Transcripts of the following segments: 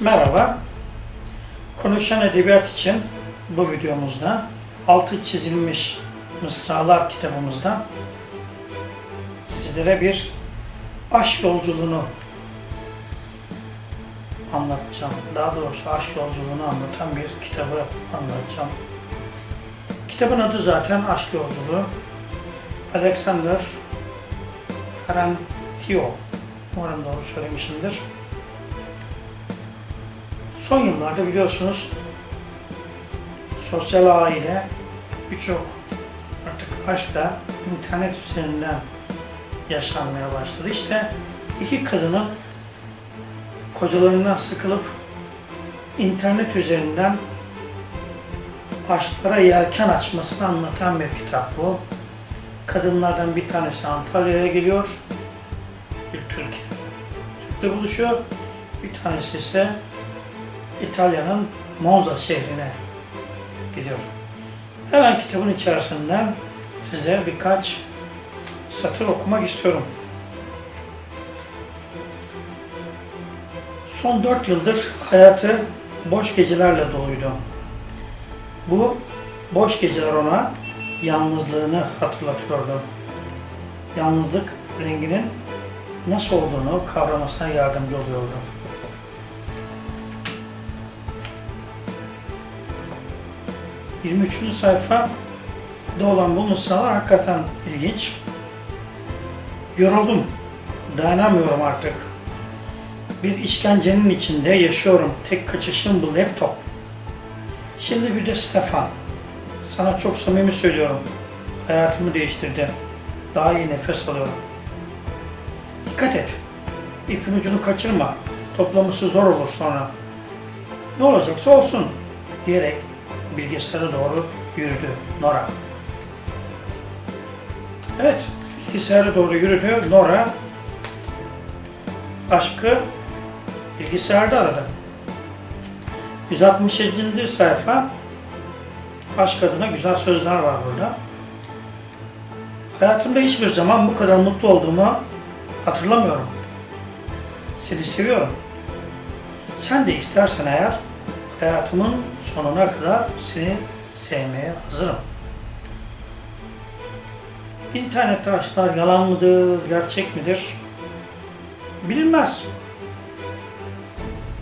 Merhaba. Konuşan Edebiyat için bu videomuzda altı çizilmiş Mısralar kitabımızda sizlere bir aşk yolculuğunu anlatacağım. Daha doğrusu aşk yolculuğunu anlatan bir kitabı anlatacağım. Kitabın adı zaten Aşk Yolculuğu. Alexander Ferrantio. Umarım doğru söylemişimdir. Son yıllarda biliyorsunuz sosyal ağ ile birçok artık aşk da internet üzerinden yaşanmaya başladı. İşte iki kadının kocalarından sıkılıp internet üzerinden aşklara yelken açmasını anlatan bir kitap bu. Kadınlardan bir tanesi Antalya'ya geliyor. Bir Türkiye. Türk'le buluşuyor. Bir tanesi ise İtalya'nın Monza şehrine gidiyor. Hemen kitabın içerisinden size birkaç satır okumak istiyorum. Son dört yıldır hayatı boş gecelerle doluydu. Bu boş geceler ona yalnızlığını hatırlatıyordu. Yalnızlık renginin nasıl olduğunu kavramasına yardımcı oluyordu. 23. sayfa da olan bu mısralar hakikaten ilginç. Yoruldum. Dayanamıyorum artık. Bir işkencenin içinde yaşıyorum. Tek kaçışım bu laptop. Şimdi bir de Stefan. Sana çok samimi söylüyorum. Hayatımı değiştirdi. Daha iyi nefes alıyorum. Dikkat et. İpin ucunu kaçırma. Toplaması zor olur sonra. Ne olacaksa olsun diyerek bilgisayara doğru yürüdü Nora. Evet, bilgisayara doğru yürüdü. Nora aşkı bilgisayarda aradı. 167. sayfa aşk adına güzel sözler var burada. Hayatımda hiçbir zaman bu kadar mutlu olduğumu hatırlamıyorum. Seni seviyorum. Sen de istersen eğer hayatımın sonuna kadar seni sevmeye hazırım. İnternette aşklar yalan mıdır, gerçek midir? Bilinmez.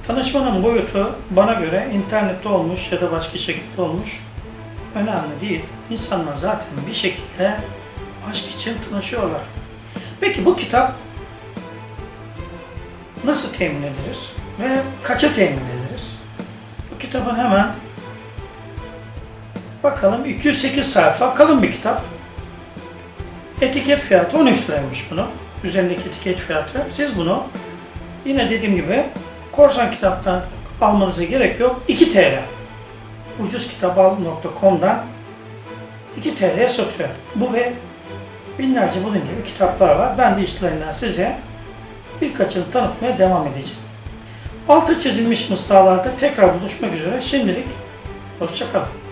Tanışmanın boyutu bana göre internette olmuş ya da başka şekilde olmuş önemli değil. İnsanlar zaten bir şekilde aşk için tanışıyorlar. Peki bu kitap nasıl temin ederiz ve kaça temin ederiz? Kitabın hemen bakalım 208 sayfa kalın bir kitap. Etiket fiyatı 13 liraymış bunu. Üzerindeki etiket fiyatı. Siz bunu yine dediğim gibi korsan kitaptan almanıza gerek yok. 2 TL. ucuzkitapal.com'dan 2 TL'ye satıyor. Bu ve binlerce bunun gibi kitaplar var. Ben de işlerinden size birkaçını tanıtmaya devam edeceğim. Altı çizilmiş mısralarda tekrar buluşmak üzere. Şimdilik hoşçakalın.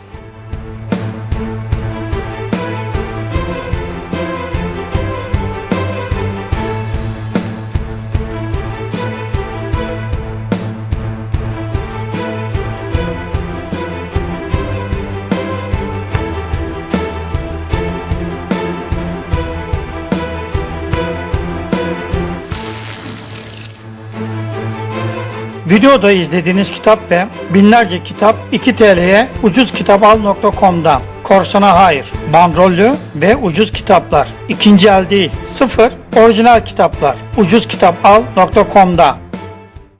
Videoda izlediğiniz kitap ve binlerce kitap 2 TL'ye ucuzkitapal.com'da. Korsana hayır. Bandrollü ve ucuz kitaplar. İkinci el değil. Sıfır. Orijinal kitaplar. ucuzkitapal.com'da.